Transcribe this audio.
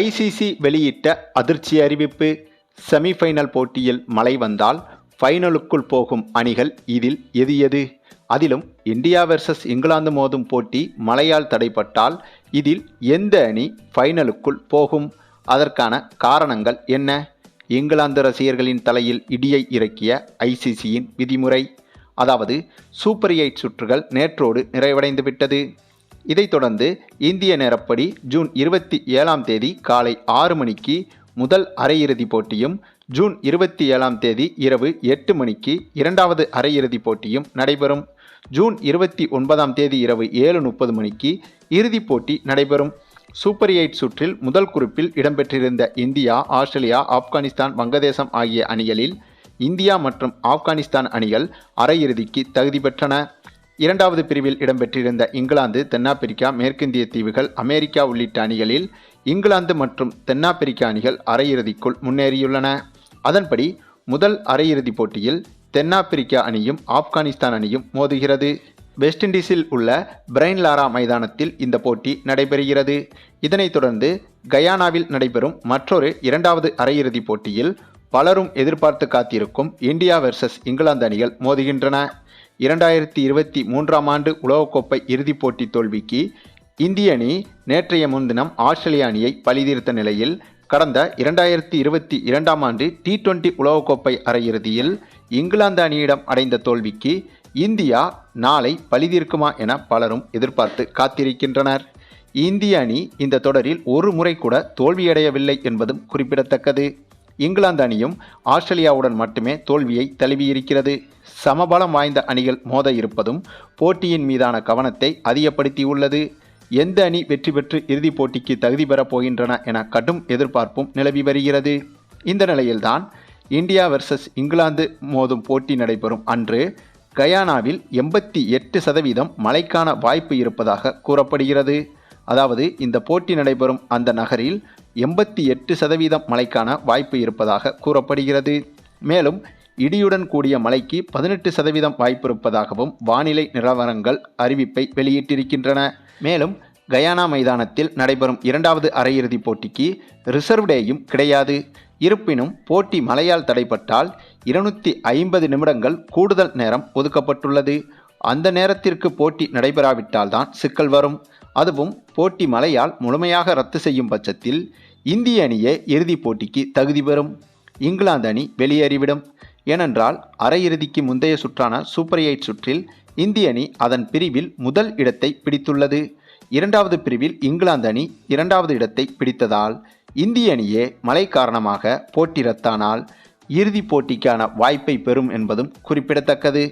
ICC வெளியிட்ட அதிர்ச்சி அறிவிப்பு. செமிஃபைனல் போட்டியில் மழை வந்தால் ஃபைனலுக்குள் போகும் அணிகள் இதில் எது எது அதிலும் இந்தியா வெர்சஸ் இங்கிலாந்து மோதும் போட்டி மழையால் தடைப்பட்டால் இதில் எந்த அணி ஃபைனலுக்குள் போகும்? அதற்கான காரணங்கள் என்ன? இங்கிலாந்து ரசிகர்களின் தலையில் இடியை இறக்கிய ஐசிசியின் விதிமுறை. அதாவது சூப்பர் எயிட் சுற்றுகள் நேற்றோடு நிறைவடைந்து விட்டது இதைத் தொடர்ந்து இந்திய நேரப்படி ஜூன் இருபத்தி ஏழாம் தேதி காலை ஆறு மணிக்கு முதல் அரையிறுதிப் போட்டியும் ஜூன் இருபத்தி ஏழாம் தேதி இரவு எட்டு மணிக்கு இரண்டாவது அரையிறுதிப் போட்டியும் நடைபெறும். ஜூன் இருபத்தி ஒன்பதாம் தேதி இரவு ஏழு முப்பது மணிக்கு இறுதிப் போட்டி நடைபெறும். சூப்பர் எயிட் சுற்றில் முதல் குறிப்பில் இடம்பெற்றிருந்த இந்தியா ஆஸ்திரேலியா ஆப்கானிஸ்தான் வங்கதேசம் ஆகிய அணிகளில் இந்தியா மற்றும் ஆப்கானிஸ்தான் அணிகள் அரையிறுதிக்கு தகுதி பெற்றன. இரண்டாவது பிரிவில் இடம்பெற்றிருந்த இங்கிலாந்து தென்னாப்பிரிக்கா மேற்கிந்திய தீவுகள் அமெரிக்கா உள்ளிட்ட அணிகளில் இங்கிலாந்து மற்றும் தென்னாப்பிரிக்கா அணிகள் அரையிறுதிக்குள் முன்னேறியுள்ளன. அதன்படி முதல் அரையிறுதிப் போட்டியில் தென்னாப்பிரிக்கா அணியும் ஆப்கானிஸ்தான் அணியும் மோதுகிறது. வெஸ்ட் இண்டீஸில் உள்ள பிரைன் லாரா மைதானத்தில் இந்த போட்டி நடைபெறுகிறது. இதனைத் தொடர்ந்து கயானாவில் நடைபெறும் மற்றொரு இரண்டாவது அரையிறுதிப் போட்டியில் பலரும் எதிர்பார்த்து காத்திருக்கும் இந்தியா வெர்சஸ் இங்கிலாந்து அணிகள் மோதுகின்றன. இரண்டாயிரத்தி இருபத்தி மூன்றாம் ஆண்டு உலகக்கோப்பை இறுதிப் போட்டி தோல்விக்கு இந்திய அணி நேற்றைய முன்தினம் ஆஸ்திரேலிய அணியை பழிதீர்த்த நிலையில் கடந்த இரண்டாயிரத்தி இருபத்தி இரண்டாம் ஆண்டு டி டுவெண்டி உலகக்கோப்பை அரையிறுதியில் இங்கிலாந்து அணியிடம் அடைந்த தோல்விக்கு இந்தியா நாளை பழிதீர்க்குமா என பலரும் எதிர்பார்த்து காத்திருக்கின்றனர். இந்திய அணி இந்த தொடரில் ஒரு முறை கூட தோல்வியடையவில்லை என்பதும் குறிப்பிடத்தக்கது. இங்கிலாந்து அணியும் ஆஸ்திரேலியாவுடன் மட்டுமே தோல்வியை தழுவியிருக்கிறது. சமபலம் வாய்ந்த அணிகள் மோத இருப்பதும் போட்டியின் மீதான கவனத்தை அதிகப்படுத்தியுள்ளது. எந்த அணி வெற்றி பெற்று இறுதிப் போட்டிக்கு தகுதி பெறப் போகின்றன என கடும் எதிர்பார்ப்பும் நிலவி வருகிறது. இந்த நிலையில்தான் இந்தியா வெர்சஸ் இங்கிலாந்து மோதும் போட்டி நடைபெறும் அன்று கயானாவில் எண்பத்தி எட்டு சதவீதம் மழைக்கான வாய்ப்பு இருப்பதாக கூறப்படுகிறது. அதாவது இந்த போட்டி நடைபெறும் அந்த நகரில் எண்பத்தி எட்டு சதவீதம் மழைக்கான வாய்ப்பு இருப்பதாக கூறப்படுகிறது. மேலும் இடியுடன் கூடிய மழைக்கு பதினெட்டு சதவீதம் வாய்ப்பு இருப்பதாகவும் வானிலை நிலவரங்கள் அறிவிப்பை வெளியிட்டிருக்கின்றன. மேலும் கயானா மைதானத்தில் நடைபெறும் இரண்டாவது அரையிறுதிப் போட்டிக்கு ரிசர்வ் டேயும் கிடையாது. இருப்பினும் போட்டி மழையால் தடைப்பட்டால் இருநூற்றி ஐம்பது நிமிடங்கள் கூடுதல் நேரம் ஒதுக்கப்பட்டுள்ளது. அந்த நேரத்திற்கு போட்டி நடைபெறாவிட்டால் தான் சிக்கல் வரும். அதுவும் போட்டி மழையால் முழுமையாக ரத்து செய்யும் பட்சத்தில் இந்திய அணியே இறுதிப் போட்டிக்கு தகுதி பெறும். இங்கிலாந்து அணி வெளியேறிவிடும். ஏனென்றால் அரையிறுதிக்கு முந்தைய சுற்றான சூப்பர் எயிட் சுற்றில் இந்திய அணி அதன் பிரிவில் முதல் இடத்தை பிடித்துள்ளது. இரண்டாவது பிரிவில் இங்கிலாந்து அணி இரண்டாவது இடத்தை பிடித்ததால் இந்திய அணியே மழை காரணமாக போட்டி ரத்தானால் இறுதிப் போட்டிக்கான வாய்ப்பை பெறும் என்பதும் குறிப்பிடத்தக்கது.